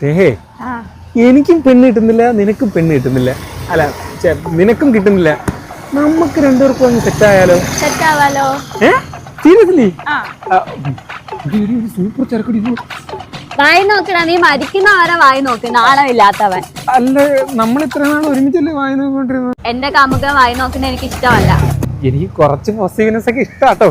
സ്നേഹേ എനിക്കും പെണ്ണ് കിട്ടുന്നില്ല നിനക്കും പെണ്ണ് കിട്ടുന്നില്ല. അല്ല നിനക്കും കിട്ടുന്നില്ല. നമുക്ക് രണ്ടുപേർക്കും അങ്ങ് സെറ്റായാലോ? സെറ്റ് ആവാലോ ഏ? സീരിയസ്ലി? ആ. സൂപ്പർ വായി നോക്കണ നീ വായി നോക്ക് നാണമില്ലാത്തവൻ അല്ല നമ്മൾ ഇത്ര നാൾ ഒരുമിച്ചല്ലേ വായി നോക്കിക്കൊണ്ടിരുന്നത്? എന്റെ കാമുക വായി നോക്കുന്ന എനിക്ക് ഇഷ്ടമല്ല എനിക്ക് കുറച്ച് പോസിറ്റീവ്നെസ് ഒക്കെ ഇഷ്ടാട്ടോ.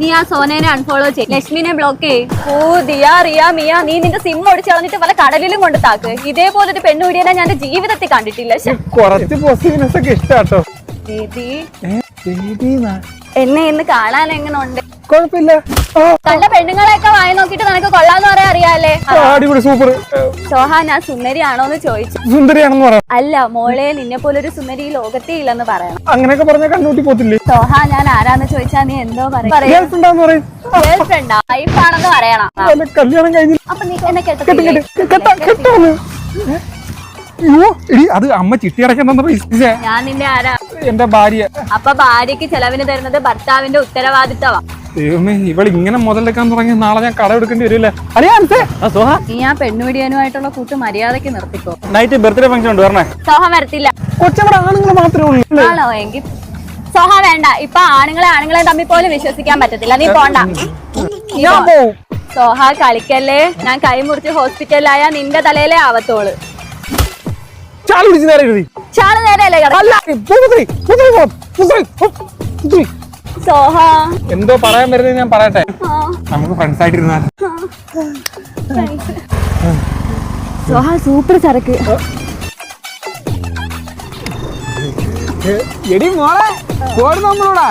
നീ ആ സോനേനെ അൺഫോളോ ചെയ്യും ലക്ഷ്മിനെ ബ്ലോക്ക് ചെയ്യും ഓ ദിയ റിയ മിയ നീ നിന്റെ സിം ഒടിച്ചു കളഞ്ഞിട്ട് പല കടലിലും കൊണ്ട് താക്ക്. ഇതേപോലെ ഒരു പെണ്ണുപിടിയനെ ഞാൻ എന്റെ ജീവിതത്തിൽ കണ്ടിട്ടില്ല. കുറച്ച് പോസിറ്റീവ്നെസ് ഒക്കെ ഇഷ്ടാട്ടോ. ദീദി. എന്നെ ഇന്ന് കാണാൻ എങ്ങനെ ഉണ്ട് കുഴപ്പമില്ല. ആ, കണ്ട പെണ്ണുങ്ങളെയൊക്കെ വായി നോക്കിട്ട് നിനക്ക് കൊള്ളാന്ന് അടിപൊളി സൂപ്പർ. സുന്ദരിയാണോ എന്ന് ചോദിച്ചു. സുന്ദരിയാണെന്ന് പറയാം അല്ല മോളെ നിന്നെ പോലൊരു സുന്ദരി ഈ ലോകത്തേ ഇല്ലെന്ന് പറയണം അങ്ങനെയൊക്കെ പറഞ്ഞാൽ കണ്ണൂട്ടി പോത്തില്ലേ? സോഹ ഞാൻ ആരാന്ന് ചോദിച്ചാ നീ എന്തോ പറയും. വൈഫാണെന്ന് പറയണം. കല്യാണം അപ്പൊ നീ എന്നെ കെട്ട് അയ്യോ എടി അത് അമ്മ പൈസ ഞാൻ നിന്റെ ആരാ? എന്റെ ഭാര്യ. അപ്പൊ ഭാര്യക്ക് ചെലവിന് തരുന്നത് ഭർത്താവിന്റെ ഉത്തരവാദിത്തവാ. ദൈവമേ ഇവൾ ഇങ്ങനെ മുതലെടുക്കാൻ തുടങ്ങി നാളെ ഞാൻ കട എടുക്കേണ്ടി വരില്ല? നീ ആ പെണ്ണുപിടിയനുമായിട്ടുള്ള കൂട്ട് മര്യാദയ്ക്ക് നിർത്തിക്കോ. നൈറ്റ് ബർത്ത്ഡേ ഫംഗ്ഷൻ ഉണ്ട് പറഞ്ഞേ സോഹ വരത്തില്ല. കൊച്ചവിടെ ആണുങ്ങൾ മാത്രമേ ഉള്ളൂ? ആണോ? എങ്കിൽ സോഹ വേണ്ട. ഇപ്പൊ ആണുങ്ങളെ ആണുങ്ങളെ തമ്മിൽ പോലും വിശ്വസിക്കാൻ പറ്റത്തില്ല. നീ പോണ്ട. സോഹ കളിക്കല്ലേ? ഞാൻ കൈ മുറിച്ച് ഹോസ്പിറ്റലിലായ നിന്റെ തലയിലെ ആവത്തോൾ. ചാൾ നേരെ ചാൾ കിടക്ക? അല്ല സോഹ. എന്തോ പറയാൻ വരുന്നത് ഞാൻ പറയട്ടെ? നമുക്ക് ഫ്രണ്ട്സ് ആയിട്ടിരുന്നാൽ. സോഹ സൂപ്പർ ചരക്ക്. എടി മോളെ പോരുന്നു നമ്മളോടാ